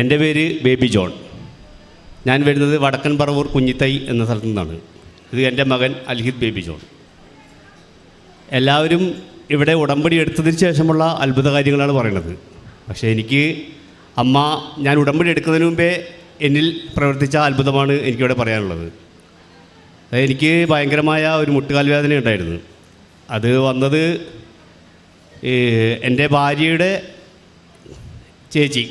എന്റെ പേര് baby John. ഞാൻ വരുന്നത് വടക്കൻ പറവൂർ കുഞ്ഞിത്തൈ എന്ന സ്ഥലത്തു നിന്നാണ്. ഇത് എന്റെ മകൻ അൽഹിദ് ബേബി ജോൺ. എല്ലാവരും ഇവിടെ ഉടമ്പടി എടുത്തതിന് ശേഷമുള്ള അത്ഭുത കാര്യങ്ങളാണ് പറയുന്നത്. പക്ഷേ എനിക്ക് അമ്മ ഞാൻ ഉടമ്പടി എടുക്കുന്നതിന് മുമ്പേ എന്നിൽ പ്രവർത്തിച്ച അത്ഭുതമാണ് എനിക്കിവിടെ പറയാനുള്ളത്. എനിക്ക് ഭയങ്കരമായ ഒരു മുട്ടുകാൽ വേദന ഉണ്ടായിരുന്നു. അത് വന്നത് എന്റെ ഭാര്യയുടെ ചേച്ചി.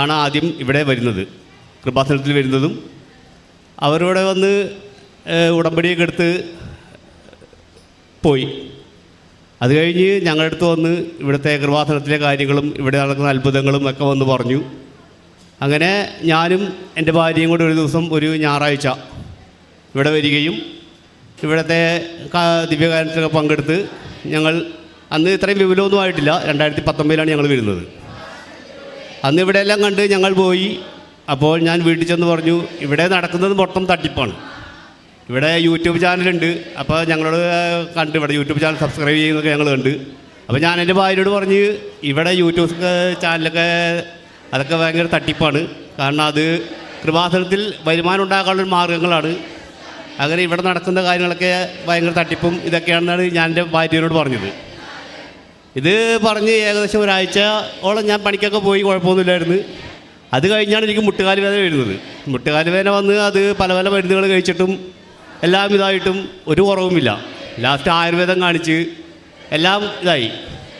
ആണ് ആദ്യം ഇവിടെ വരുന്നത്. കൃപാസനത്തിൽ വരുന്നതും അവരോടെ വന്ന് ഉടമ്പടിയൊക്കെ എടുത്ത് പോയി. അത് കഴിഞ്ഞ് ഞങ്ങളുടെ അടുത്ത് വന്ന് ഇവിടുത്തെ കൃപാസനത്തിലെ കാര്യങ്ങളും ഇവിടെ നടക്കുന്ന അത്ഭുതങ്ങളും ഒക്കെ വന്ന് പറഞ്ഞു. അങ്ങനെ ഞാനും എന്റെ ഭാര്യയും കൂടി ഒരു ദിവസം ഒരു ഞായറാഴ്ച ഇവിടെ വരികയും ഇവിടുത്തെ ദിവ്യകാരണത്തിലൊക്കെ പങ്കെടുത്ത് ഞങ്ങൾ അന്ന് ഇത്രയും വിപുലമൊന്നും ആയിട്ടില്ല. രണ്ടായിരത്തി പത്തൊമ്പതിലാണ് ഞങ്ങൾ വരുന്നത്. അന്ന് ഇവിടെ എല്ലാം കണ്ട് ഞങ്ങൾ പോയി. അപ്പോൾ ഞാൻ വീട്ടിൽ ചെന്ന് പറഞ്ഞു ഇവിടെ നടക്കുന്നത് മൊത്തം തട്ടിപ്പാണ്. ഇവിടെ യൂട്യൂബ് ചാനലുണ്ട്. അപ്പോൾ ഞങ്ങളോട് കണ്ട് ഇവിടെ യൂട്യൂബ് ചാനൽ സബ്സ്ക്രൈബ് ചെയ്യുന്നൊക്കെ ഞങ്ങൾ കണ്ട്. അപ്പോൾ ഞാൻ എന്റെ ഭാര്യയോട് പറഞ്ഞ് ഇവിടെ യൂട്യൂബ് ചാനലൊക്കെ അതൊക്കെ ഭയങ്കര തട്ടിപ്പാണ്. കാരണം അത് കൃപാസനത്തിൽ വരുമാനം ഉണ്ടാക്കാനുള്ള മാർഗങ്ങളാണ്. അങ്ങനെ ഇവിടെ നടക്കുന്ന കാര്യങ്ങളൊക്കെ ഭയങ്കര തട്ടിപ്പും ഇതൊക്കെയാണെന്നാണ് ഞാൻ എന്റെ ഭാര്യയോട് പറഞ്ഞത്. ഇത് പറഞ്ഞ് ഏകദേശം ഒരാഴ്ച ഓളം ഞാൻ പണിക്കൊക്കെ പോയി കുഴപ്പമൊന്നുമില്ലായിരുന്നു. അത് കഴിഞ്ഞാണ് എനിക്ക് മുട്ടുകാലി വേദന വരുന്നത്. മുട്ടുകാലി വേദന വന്ന് അത് പല പല മരുന്നുകൾ കഴിച്ചിട്ടും എല്ലാം ഇതായിട്ടും ഒരു കുറവുമില്ല. ലാസ്റ്റ് ആയുർവേദം കാണിച്ച് എല്ലാം ഇതായി.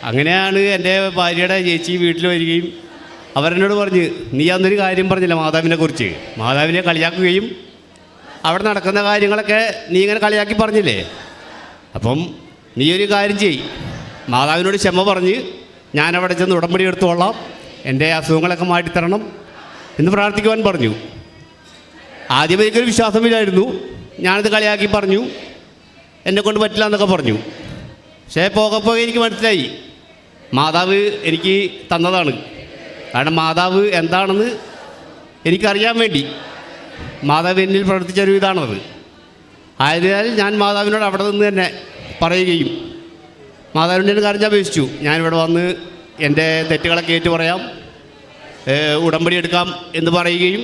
അങ്ങനെയാണ് എന്റെ ഭാര്യയുടെ ചേച്ചി വീട്ടിൽ വരികയും അവരെന്നോട് പറഞ്ഞ് നീ അന്നൊരു കാര്യം പറഞ്ഞില്ല മാതാവിനെ കുറിച്ച്. മാതാവിനെ കളിയാക്കുകയും അവിടെ നടക്കുന്ന കാര്യങ്ങളൊക്കെ നീ ഇങ്ങനെ കളിയാക്കി പറഞ്ഞില്ലേ? അപ്പം നീ ഒരു കാര്യം ചെയ് മാതാവിനോട് ക്ഷമ പറഞ്ഞ് ഞാനവിടെ ചെന്ന് ഉടമ്പടി എടുത്തോളാം എന്റെ അസുഖങ്ങളൊക്കെ മാറ്റിത്തരണം എന്ന് പ്രാർത്ഥിക്കുവാൻ പറഞ്ഞു. ആദ്യം എനിക്കൊരു വിശ്വാസമില്ലായിരുന്നു. ഞാനത് കളിയാക്കി പറഞ്ഞു. എന്നെ കൊണ്ട് പറ്റില്ല എന്നൊക്കെ പറഞ്ഞു. പക്ഷേ പോകെ പോകെ എനിക്ക് മനസ്സിലായി. മാതാവ് എനിക്ക് തന്നതാണ്. കാരണം മാതാവ് എന്താണെന്ന് എനിക്കറിയാൻ വേണ്ടി. മാതാവ് എന്നിൽ പ്രവർത്തിച്ച ഒരു ഇതാണത്. ആയതിനാൽ ഞാൻ മാതാവിനോട് അവിടെ നിന്ന് തന്നെ പറയുകയും മാതാവിന്റെ കാര്യം ഞാൻ അപേക്ഷിച്ചു. ഞാനിവിടെ വന്ന് എന്റെ തെറ്റുകളൊക്കെ ഏറ്റു പറയാം. ഉടമ്പടി എടുക്കാം എന്ന് പറയുകയും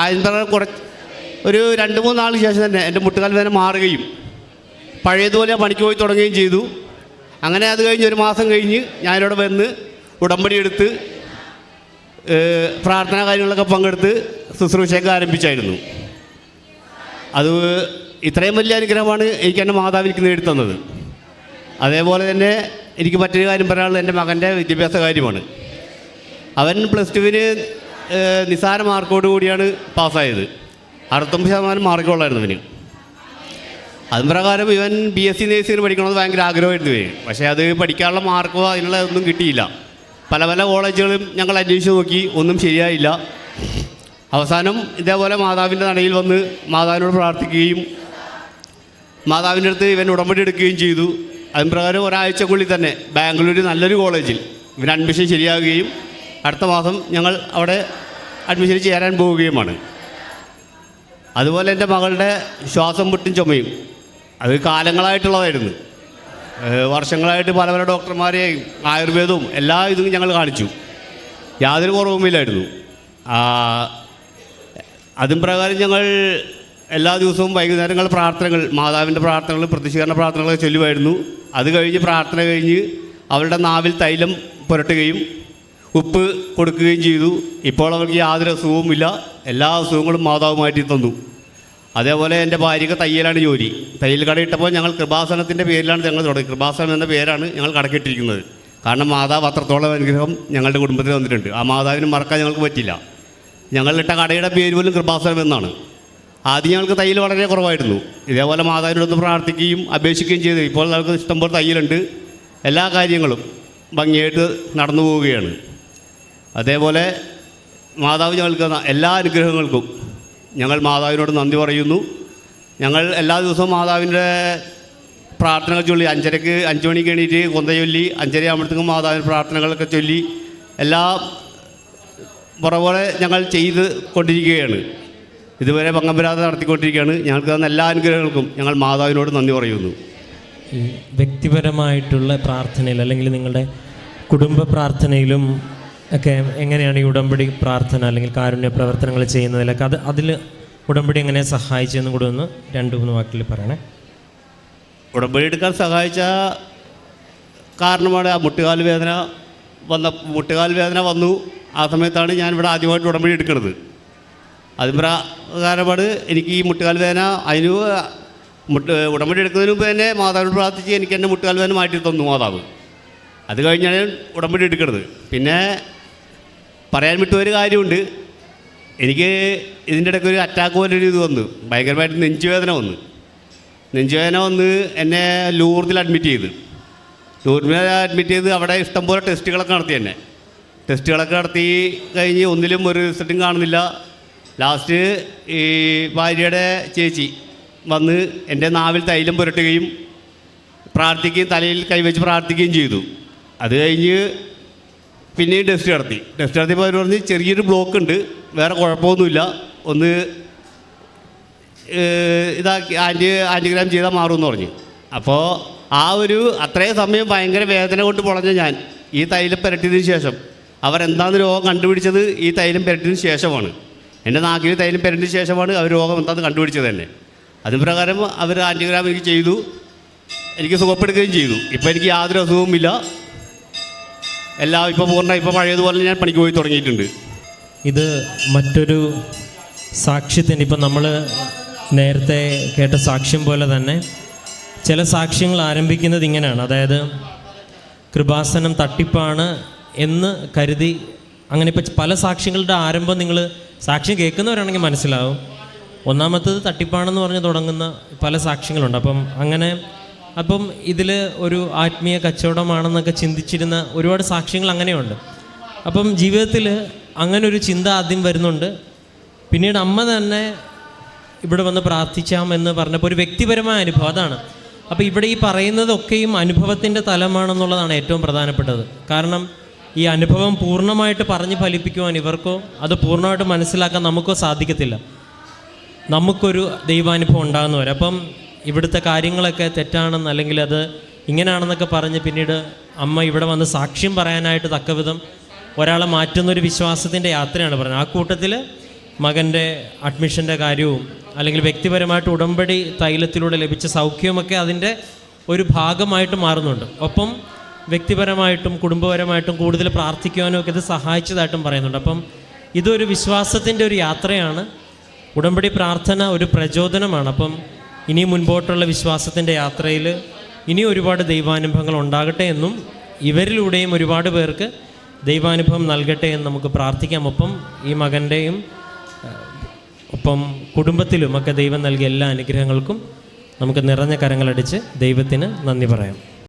അതിന് കുറച്ച് ഒരു രണ്ട് മൂന്ന് നാളിന് ശേഷം തന്നെ എന്റെ മുട്ടുകാൽ വേദന മാറുകയും പഴയതുപോലെ പണിക്ക് പോയി തുടങ്ങുകയും ചെയ്തു. അങ്ങനെ അത് കഴിഞ്ഞ് ഒരു മാസം കഴിഞ്ഞ് ഞാനിവിടെ വന്ന് ഉടമ്പടി എടുത്ത് പ്രാർത്ഥനാ കാര്യങ്ങളൊക്കെ പങ്കെടുത്ത് ശുശ്രൂഷയൊക്കെ ആരംഭിച്ചായിരുന്നു. അത് ഇത്രയും വലിയ അനുഗ്രഹമാണ് എനിക്ക് എന്റെ മാതാവ് എനിക്ക് നേടിത്തന്നത് അതേപോലെ തന്നെ എനിക്ക് മറ്റൊരു കാര്യം പറയാനുള്ളത് എന്റെ മകന്റെ വിദ്യാഭ്യാസ കാര്യമാണ്. അവൻ പ്ലസ് ടുവിന് നിസാര മാർക്കോട് കൂടിയാണ് പാസ്സായത്. അറുപത്തൊമ്പത് ശതമാനം മാർക്കുള്ളായിരുന്നു അവന്. അതും പ്രകാരം ഇവൻ ബി എസ് സി നേഴ്സിംഗ് പഠിക്കണമെന്ന് ഭയങ്കര ആഗ്രഹമായിരുന്നു ഇവന്. പക്ഷേ അത് പഠിക്കാനുള്ള മാർക്കോ അതിനുള്ള ഒന്നും കിട്ടിയില്ല. പല പല കോളേജുകളും ഞങ്ങൾ അന്വേഷിച്ച് നോക്കി ഒന്നും ശരിയായില്ല. അവസാനം ഇതേപോലെ മാതാവിന്റെ നടയിൽ വന്ന് മാതാവിനോട് പ്രാർത്ഥിക്കുകയും മാതാവിന്റെ അടുത്ത് ഇവൻ ഉടമ്പടി എടുക്കുകയും ചെയ്തു. അതിന് പ്രകാരം ഒരാഴ്ചക്കുള്ളിൽ തന്നെ ബാംഗ്ലൂർ നല്ലൊരു കോളേജിൽ. ഇവർ അഡ്മിഷൻ ശരിയാകുകയും അടുത്ത മാസം ഞങ്ങൾ അവിടെ അഡ്മിഷൻ ചേരാൻ പോവുകയുമാണ്. അതുപോലെ എന്റെ മകളുടെ ശ്വാസം മുട്ടും ചുമയും. അത് കാലങ്ങളായിട്ടുള്ളതായിരുന്നു. വർഷങ്ങളായിട്ട് പല പല ഡോക്ടർമാരെയും ആയുർവേദവും എല്ലാ ഇതും ഞങ്ങൾ കാണിച്ചു. യാതൊരു കുറവുമില്ലായിരുന്നു. അതും പ്രകാരം ഞങ്ങൾ എല്ലാ ദിവസവും വൈകുന്നേരങ്ങൾ പ്രാർത്ഥനകൾ മാതാവിന്റെ പ്രാർത്ഥനകൾ പ്രതിഷേധ പ്രാർത്ഥനകൾ ചൊല്ലുമായിരുന്നു. അത് കഴിഞ്ഞ് പ്രാർത്ഥന കഴിഞ്ഞ് അവരുടെ നാവിൽ തൈലം പുരട്ടുകയും ഉപ്പ് കൊടുക്കുകയും ചെയ്തു. ഇപ്പോൾ അവർക്ക് യാതൊരു അസുഖവുമില്ല എല്ലാ അസുഖങ്ങളും മാതാവ് മാറ്റി തന്നു. അതേപോലെ എന്റെ ഭാര്യയ്ക്ക് തയ്യലാണ് ജോലി. തയ്യൽ കട ഇട്ടപ്പോൾ ഞങ്ങൾ കൃപാസനത്തിന്റെ പേരിലാണ് ഞങ്ങൾ തുടങ്ങി. കൃപാസനം എന്ന പേരാണ് ഞങ്ങൾ കടക്കിട്ടിരിക്കുന്നത്. കാരണം മാതാവ് അത്രത്തോളം അനുഗ്രഹം ഞങ്ങളുടെ കുടുംബത്തിൽ വന്നിട്ടുണ്ട് ആ മാതാവിന് മറക്കാൻ ഞങ്ങൾക്ക് പറ്റില്ല. ഞങ്ങളിട്ട കടയുടെ പേര് പോലും കൃപാസനം എന്നാണ്. ആദ്യം ഞങ്ങൾക്ക് തയ്യൽ വളരെ കുറവായിരുന്നു. ഇതേപോലെ മാതാവിനോടൊന്ന് പ്രാർത്ഥിക്കുകയും അപേക്ഷിക്കുകയും ചെയ്തു. ഇപ്പോൾ ഞങ്ങൾക്ക് ഇഷ്ടംപോലെ തയ്യലുണ്ട്. എല്ലാ കാര്യങ്ങളും ഭംഗിയായിട്ട് നടന്നു പോവുകയാണ്. അതേപോലെ മാതാവ് ഞങ്ങൾക്ക് എല്ലാ അനുഗ്രഹങ്ങൾക്കും ഞങ്ങൾ മാതാവിനോട് നന്ദി പറയുന്നു. ഞങ്ങൾ എല്ലാ ദിവസവും മാതാവിന്റെ പ്രാർത്ഥനകൾ ചൊല്ലി അഞ്ചരക്ക് അഞ്ച് മണിക്ക് എണീറ്റ് കൊന്ത ചൊല്ലി അഞ്ചര ആകുമ്പോഴത്തേക്കും മാതാവിന്റെ പ്രാർത്ഥനകളൊക്കെ ചൊല്ലി എല്ലാ പുറപോലെ ഞങ്ങൾ ചെയ്ത് കൊണ്ടിരിക്കുകയാണ്. ഇതുവരെ പങ്കമ്പരാതെ നടത്തിക്കൊണ്ടിരിക്കുകയാണ്. ഞങ്ങൾക്ക് തന്ന എല്ലാ അനുഗ്രഹങ്ങൾക്കും ഞങ്ങൾ മാതാവിനോട് നന്ദി പറയുന്നു. വ്യക്തിപരമായിട്ടുള്ള പ്രാർത്ഥനയിൽ അല്ലെങ്കിൽ നിങ്ങളുടെ കുടുംബ പ്രാർത്ഥനയിലും ഒക്കെ എങ്ങനെയാണ് ഈ ഉടമ്പടി പ്രാർത്ഥന അല്ലെങ്കിൽ കാരുണ്യ പ്രവർത്തനങ്ങൾ ചെയ്യുന്നതിലൊക്കെ അത് അതിൽ ഉടമ്പടി എങ്ങനെ സഹായിച്ചെന്നും കൂടെ ഒന്ന് രണ്ട് മൂന്ന് വാക്കിൽ പറയണേ. ഉടമ്പടി എടുക്കാൻ സഹായിച്ച കാരണമാണ് ആ മുട്ടുകാൽ വേദന വന്ന മുട്ടുകാൽ വേദന വന്നു. ആ സമയത്താണ് ഞാൻ ഇവിടെ ആദ്യമായിട്ട് ഉടമ്പടി എടുക്കുന്നത്. അത് പ്രകാരപാട് എനിക്ക് ഈ മുട്ടുകാൽ വേദന അതിന് മുട്ട് ഉടമ്പടി എടുക്കുന്നതിന് മുമ്പ് തന്നെ മാതാവിനോട് പ്രാർത്ഥിച്ച് എനിക്ക് എന്റെ മുട്ടുകാൽ വേദന മാറ്റി തന്നു മാതാവ്. അത് കഴിഞ്ഞാണ് ഉടമ്പടി എടുക്കുന്നത്. പിന്നെ പറയാൻ വിട്ട ഒരു കാര്യമുണ്ട്. എനിക്ക് ഇതിന്റെ ഇടയ്ക്ക് ഒരു അറ്റാക്ക് പോലെ ഒരു ഇത് വന്നു. ഭയങ്കരമായിട്ട് നെഞ്ചുവേദന വന്നു. നെഞ്ചുവേദന വന്ന് എന്നെ ലൂർദിൽ അഡ്മിറ്റ് ചെയ്ത്. ലൂർദിൽ അഡ്മിറ്റ് ചെയ്ത് അവിടെ ഇഷ്ടംപോലെ ടെസ്റ്റുകളൊക്കെ നടത്തി എന്നെ. ടെസ്റ്റുകളൊക്കെ നടത്തി കഴിഞ്ഞ് ഒന്നിലും ഒരു റിസൾട്ടും കാണുന്നില്ല. ലാസ്റ്റ് ഈ ഭാര്യയുടെ ചേച്ചി വന്ന് എന്റെ നാവിൽ തൈലം പുരട്ടുകയും പ്രാർത്ഥിക്കുകയും തലയിൽ കൈവച്ച് പ്രാർത്ഥിക്കുകയും ചെയ്തു. അത് കഴിഞ്ഞ് പിന്നെയും ടെസ്റ്റ് നടത്തി. ടെസ്റ്റ് നടത്തിയപ്പോൾ അവർ പറഞ്ഞ് ചെറിയൊരു ബ്ലോക്ക് ഉണ്ട് വേറെ കുഴപ്പമൊന്നുമില്ല. ഒന്ന് ഇതാക്കി ആന്റി ആന്റിഗ്രാം ചെയ്താൽ മാറുമെന്ന് പറഞ്ഞു. അപ്പോൾ ആ ഒരു അത്രയും സമയം ഭയങ്കര വേദന കൊണ്ട് പൊളഞ്ഞ ഞാൻ ഈ തൈലം പുരട്ടിയതിന് ശേഷം. അവരെന്താണെന്ന് രോഗം കണ്ടുപിടിച്ചത് ഈ തൈലം പുരട്ടിയതിന് ശേഷമാണ്. എന്റെ നാക്കിൽ തൈലം പെരണ്ട ശേഷമാണ് അവർ രോഗം എന്താണെന്ന് കണ്ടുപിടിച്ചത് തന്നെ. അതിന് പ്രകാരം അവർ ആന്റിഗ്രാം എനിക്ക് ചെയ്തു. എനിക്ക് സുഖപ്പെടുകയും ചെയ്തു. ഇപ്പം എനിക്ക് യാതൊരു അസുഖവുമില്ല. എല്ലാം ഇപ്പോൾ പൂർണ ഇപ്പോൾ പഴയതുപോലെ ഞാൻ പണിക്ക് പോയി തുടങ്ങിയിട്ടുണ്ട്. ഇത് മറ്റൊരു സാക്ഷ്യത്തിന് ഇപ്പം നമ്മൾ നേരത്തെ കേട്ട സാക്ഷ്യം പോലെ തന്നെ ചില സാക്ഷ്യങ്ങൾ ആരംഭിക്കുന്നത് ഇങ്ങനെയാണ്. അതായത് കൃപാസനം തട്ടിപ്പാണ് എന്ന് കരുതി അങ്ങനെ ഇപ്പം പല സാക്ഷ്യങ്ങളുടെ ആരംഭം നിങ്ങൾ സാക്ഷ്യം കേൾക്കുന്നവരാണെങ്കിൽ മനസ്സിലാവും. ഒന്നാമത്തത് തട്ടിപ്പാണെന്ന് പറഞ്ഞ് തുടങ്ങുന്ന പല സാക്ഷ്യങ്ങളുണ്ട്. അപ്പം അങ്ങനെ അപ്പം ഇതിൽ ഒരു ആത്മീയ കച്ചവടമാണെന്നൊക്കെ ചിന്തിച്ചിരുന്ന ഒരുപാട് സാക്ഷ്യങ്ങൾ അങ്ങനെയുണ്ട്. അപ്പം ജീവിതത്തിൽ അങ്ങനെ ഒരു ചിന്ത ആദ്യം വരുന്നുണ്ട്. പിന്നീട് അമ്മ തന്നെ ഇവിടെ വന്ന് പ്രാർത്ഥിച്ചാമെന്ന് പറഞ്ഞപ്പോൾ ഒരു വ്യക്തിപരമായ അനുഭവം അതാണ്. അപ്പോൾ ഇവിടെ ഈ പറയുന്നതൊക്കെയും അനുഭവത്തിന്റെ തലമാണെന്നുള്ളതാണ് ഏറ്റവും പ്രധാനപ്പെട്ടത്. കാരണം ഈ അനുഭവം പൂർണമായിട്ട് പറഞ്ഞ് ഫലിപ്പിക്കുവാൻ ഇവർക്കോ അത് പൂർണമായിട്ട് മനസ്സിലാക്കാൻ നമുക്കോ സാധിക്കത്തില്ല. നമുക്കൊരു ദൈവാനുഭവം ഉണ്ടാകുന്നവർ അപ്പം ഇവിടുത്തെ കാര്യങ്ങളൊക്കെ തെറ്റാണെന്ന് അല്ലെങ്കിൽ അത് ഇങ്ങനെയാണെന്നൊക്കെ പറഞ്ഞ് പിന്നീട് അമ്മ ഇവിടെ വന്ന് സാക്ഷ്യം പറയാനായിട്ട് തക്കവിധം ഒരാളെ മാറ്റുന്ന ഒരു വിശ്വാസത്തിന്റെ യാത്രയാണ് പറയുന്നത് ആ കൂട്ടത്തിൽ മകന്റെ അഡ്മിഷന്റെ കാര്യവും അല്ലെങ്കിൽ വ്യക്തിപരമായിട്ട് ഉടമ്പടി തൈലത്തിലൂടെ ലഭിച്ച സൗഖ്യമൊക്കെ അതിന്റെ ഒരു ഭാഗമായിട്ട് മാറുന്നുണ്ട്. ഒപ്പം വ്യക്തിപരമായിട്ടും കുടുംബപരമായിട്ടും കൂടുതൽ പ്രാർത്ഥിക്കുവാനും ഒക്കെ ഇത് സഹായിച്ചതായിട്ടും പറയുന്നുണ്ട്. അപ്പം ഇതൊരു വിശ്വാസത്തിന്റെ ഒരു യാത്രയാണ്. ഉടമ്പടി പ്രാർത്ഥന ഒരു പ്രചോദനമാണ്. അപ്പം ഇനി മുൻപോട്ടുള്ള വിശ്വാസത്തിന്റെ യാത്രയിൽ ഇനി ഒരുപാട് ദൈവാനുഭവങ്ങൾ ഉണ്ടാകട്ടെ എന്നും ഇവരിലൂടെയും ഒരുപാട് പേർക്ക് ദൈവാനുഭവം നൽകട്ടെ എന്ന് നമുക്ക് പ്രാർത്ഥിക്കാം. ഒപ്പം ഈ മകന്റെയും ഒപ്പം കുടുംബത്തിലും ഒക്കെ ദൈവം നൽകിയ എല്ലാ അനുഗ്രഹങ്ങൾക്കും നമുക്ക് നിറഞ്ഞ കരങ്ങളടിച്ച് ദൈവത്തിന് നന്ദി പറയാം.